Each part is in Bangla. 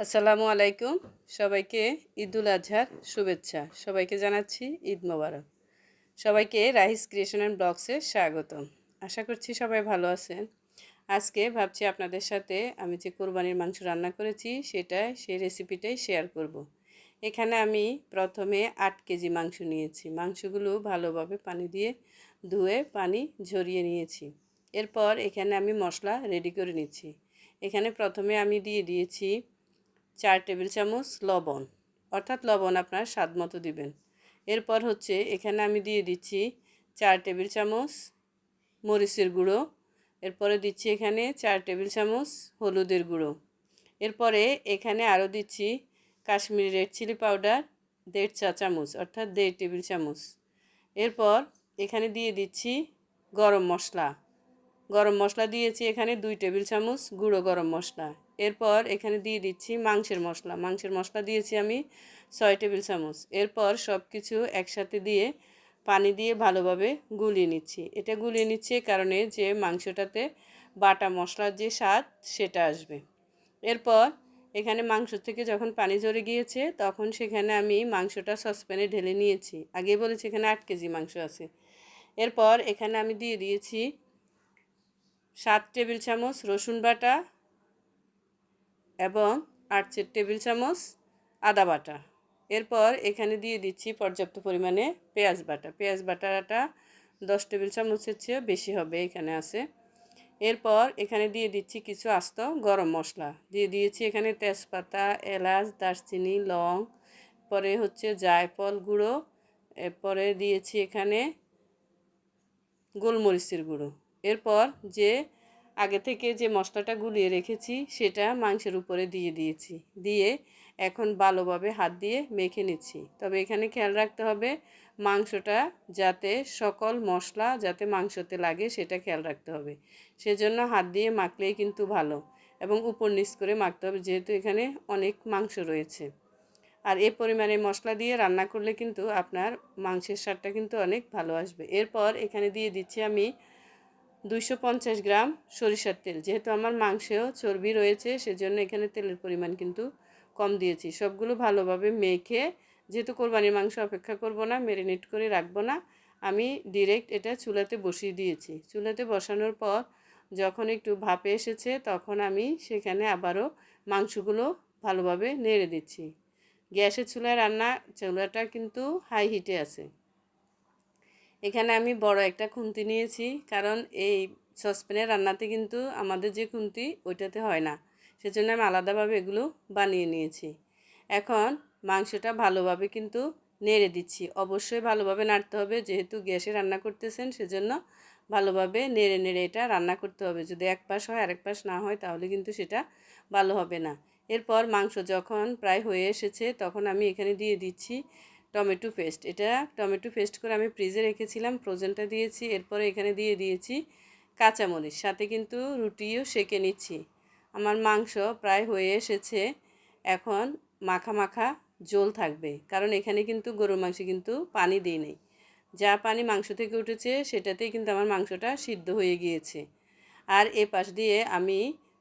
আসসালামু আলাইকুম। সবাইকে ঈদুল আজহার শুভেচ্ছা। সবাইকে জানাচ্ছি ঈদ মোবারক। সবাইকে রাইস ক্রিয়েশন অ্যান্ড ব্লগসে স্বাগতম। আশা করছি সবাই ভালো আছেন। আজকে ভাবছি আপনাদের সাথে আমি যে কোরবানির মাংস রান্না করেছি সেটা সেই রেসিপিটাই শেয়ার করব। এখানে আমি প্রথমে আট কেজি মাংস নিয়েছি। মাংসগুলো ভালোভাবে পানি দিয়ে ধুয়ে, পানি ঝরিয়ে নিয়েছি। এরপর এখানে আমি মশলা রেডি করে নিচ্ছি। এখানে প্রথমে আমি দিয়ে দিয়েছি চার টেবিল চামচ লবণ, অর্থাৎ লবণ আপনার স্বাদ মতো দিবেন। এরপর হচ্ছে এখানে আমি দিয়ে দিচ্ছি চার টেবিল চামচ মরিচের গুঁড়ো, এরপরে দিচ্ছি এখানে চার টেবিল চামচ হলুদের গুঁড়ো। এরপরে এখানে আরও দিচ্ছি কাশ্মীরি রেড চিলি পাউডার দেড় চা চামচ, অর্থাৎ দেড় টেবিল চামচ। এরপর এখানে দিয়ে দিচ্ছি গরম মশলা গরম মশলা দিয়েছি এখানে দুই টেবিল চামচ গুঁড়ো গরম মশলা। এরপর এখানে দিয়ে দিচ্ছি মাংসের মশলা। মাংসের মশলা দিয়েছি আমি ছয় টেবিল চামচ। এরপর সব কিছু একসাথে দিয়ে পানি দিয়ে ভালোভাবে গুলিয়ে নিচ্ছি। এটা গুলিয়ে নিচ্ছি কারণে যে মাংসটাতে বাটা মশলার যে স্বাদ সেটা আসবে। এরপর এখানে মাংস থেকে যখন পানি ঝরে গিয়েছে তখন সেখানে আমি মাংসটা সসপ্যানে ঢেলে নিয়েছি। আগে বলেছি এখানে আট কেজি মাংস আছে। এরপর এখানে আমি দিয়ে দিয়েছি সাত টেবিল চামচ রসুন বাটা এবং আট টেবিল চামচ আদা বাটা। এরপর এখানে দিয়ে দিচ্ছি পর্যাপ্ত পরিমাণে পেঁয়াজ বাটা। পেঁয়াজ বাটাটা দশ টেবিল চামচের চেয়েও বেশি হবে এখানে আছে। এরপর এখানে দিয়ে দিচ্ছি কিছু আস্ত গরম মশলা। দিয়ে দিয়েছি এখানে তেজপাতা, এলাচ, দারচিনি, লং, পরে হচ্ছে জায়ফল গুঁড়ো, এরপরে দিয়েছি এখানে গোলমরিচের গুঁড়ো। এরপর যে আগে থেকে যে মশলাটা গুলিয়ে রেখেছি, সেটা মাংসের উপরে দিয়ে দিয়েছি। দিয়ে এখন ভালোভাবে হাত দিয়ে মেখে নিচ্ছি। তবে এখানে খেয়াল রাখতে হবে, মাংসটা যাতে সকল মশলা যাতে মাংসতে লাগে, সেটা খেয়াল রাখতে হবে। সেজন্য হাত দিয়ে মাখলেই কিন্তু ভালো এবং উপর নিচ করে মাখতে হবে, যেহেতু এখানে অনেক মাংস রয়েছে। আর এ পরিমাণে মশলা দিয়ে রান্না করলে কিন্তু আপনার মাংসের স্বাদটা কিন্তু অনেক ভালো আসবে। এরপর এখানে দিয়ে দিচ্ছি আমি দুইশো পঞ্চাশ গ্রাম সরিষার তেল। যেহেতু আমার মাংসেও চর্বি রয়েছে, সেজন্য এখানে তেলের পরিমাণ কিন্তু কম দিয়েছি। সবগুলো ভালোভাবে মেখে, যেহেতু কোরবানির মাংস অপেক্ষা করব না, ম্যারিনেট করে রাখব না, আমি ডিরেক্ট এটা চুলাতে বসিয়ে দিয়েছি। চুলাতে বসানোর পর যখন একটু ভাপে এসেছে, তখন আমি সেখানে আবারও মাংসগুলো ভালোভাবে নেড়ে দিচ্ছি। গ্যাসের চুলায় রান্না, চুলাটা কিন্তু হাই হিটে আছে। এখানে আমি বড় একটা খুন্তি নিয়েছি, কারণ এই সসপ্যানের রান্নাতে কিন্তু আমাদের যে খুন্তি ওইটাতে হয় না। সেজন্য আমি আলাদাভাবে এগুলো বানিয়ে নিয়েছি। এখন মাংসটা ভালোভাবে কিন্তু নেড়ে দিচ্ছি। অবশ্যই ভালোভাবে নাড়তে হবে, যেহেতু গ্যাসে রান্না করতেছেন, সেজন্য ভালোভাবে নেড়ে নেড়ে এটা রান্না করতে হবে। যদি এক পাশ হয়, আরেক পাশ না হয়, তাহলে কিন্তু সেটা ভালো হবে না। এরপর মাংস যখন প্রায় হয়ে এসেছে, তখন আমি এখানে দিয়ে দিচ্ছি টমেটো পেস্ট। এটা টমেটো পেস্ট করে আমি ফ্রিজে রেখেছিলাম, ফ্রোজেনটা দিয়েছি, এরপরে এখানে দিয়ে দিয়েছি কাঁচামরিচ। সাথে কিন্তু রুটিও সেকে নিচ্ছি। আমার মাংস প্রায় হয়ে এসেছে, এখন মাখা মাখা জল থাকবে, কারণ এখানে কিন্তু গরুর মাংস কিন্তু পানি দিই নেই। যা পানি মাংস থেকে উঠেছে, সেটাতেই কিন্তু আমার মাংসটা সিদ্ধ হয়ে গিয়েছে। আর এ পাশ দিয়ে আমি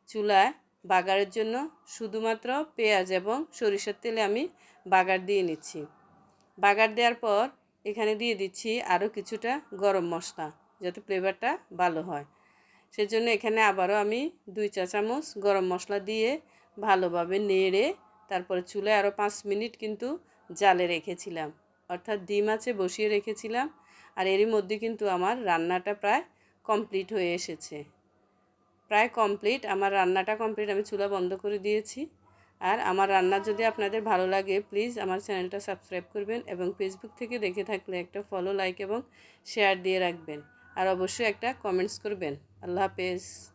চুলায় বাগারের জন্য শুধুমাত্র পেঁয়াজ এবং সরিষার তেলে আমি বাগার দিয়ে নিচ্ছি। বাগার দেওয়ার পর এখানে দিয়ে দিচ্ছি আরও কিছুটা গরম মশলা যাতে ফ্লেভারটা ভালো হয়। সেজন্য এখানে আবারও আমি দুই চা চামচ গরম মশলা দিয়ে ভালোভাবে নেড়ে তারপরে চুলায় আরও পাঁচ মিনিট কিন্তু জালে রেখেছিলাম। অর্থাৎ ডিম আছে বসিয়ে রেখেছিলাম আর এরই মধ্যে কিন্তু আমার রান্নাটা প্রায় কমপ্লিট হয়ে এসেছে। প্রায় কমপ্লিট আমার রান্নাটা কমপ্লিট আমি চুলা বন্ধ করে দিয়েছি। আর আমার রান্না যদি আপনাদের ভালো লাগে প্লিজ আমার চ্যানেলটা সাবস্ক্রাইব করবেন এবং ফেসবুক থেকে দেখে থাকলে একটা ফলো লাইক এবং শেয়ার দিয়ে রাখবেন। আর অবশ্যই একটা কমেন্টস করবেন। আল্লাহ হাফেজ।